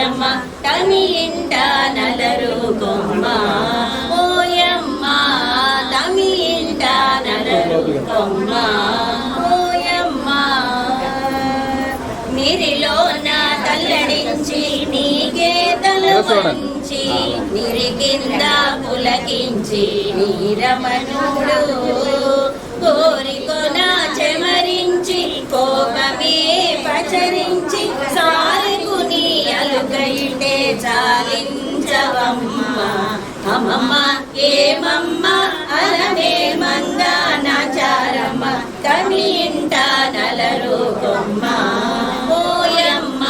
చారమ్మ తమి ఇంట నలరు కొమ్మ. ఓయమ్మ తమి ఇంట నలరు కొమ్మ. ఓయమ్మ నిరిలో నా తల్లడించి నీకే తలవంచి నిరి కింద పులకించి నీరమనుడు కోరికొన చెమరించి కోపమే పచరించి చాలించవమ్మ అమ్మమ్మ ఏమమ్మ అనమే మందానాచారమ్మ తమి ఇంట నలరు ఓయమ్మ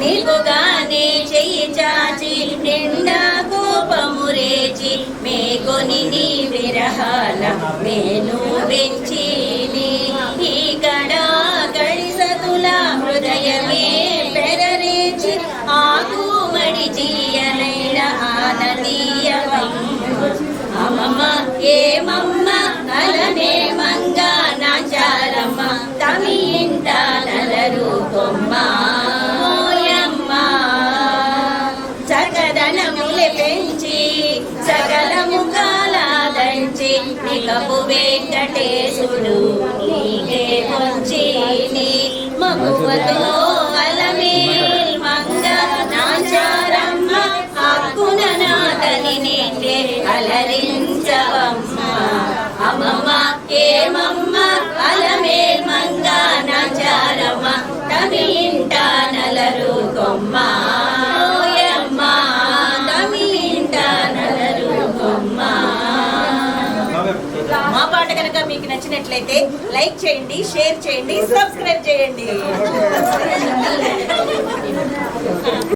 నీకుగానే చెయ్యి చాచి నిండా కోపము రేచి మేకొని నీ విరహాల మేను పెంచి అమ్మమ్మ ఏమమ్మ మంగా నాచారమ్మ తమి ఇంట నలరు కొమ్మ ఓయమ్మ పెంచి సకలము కాలాదంచి నికపు వెంకటేశుడు నీకే వచ్చి నీ మగువతో అలరించవమ్మ అమ్మమ్మ ఏమమ్మ అలమేల్ మంగ నాచారమ్మ తమి ఇంట నలరు కొమ్మ ఓయమ్మ తమి ఇంట నలరు కొమ్మ మా పాట కనుక మీకు నచ్చినట్లయితే లైక్ చేయండి షేర్ చేయండి సబ్స్క్రైబ్ చేయండి.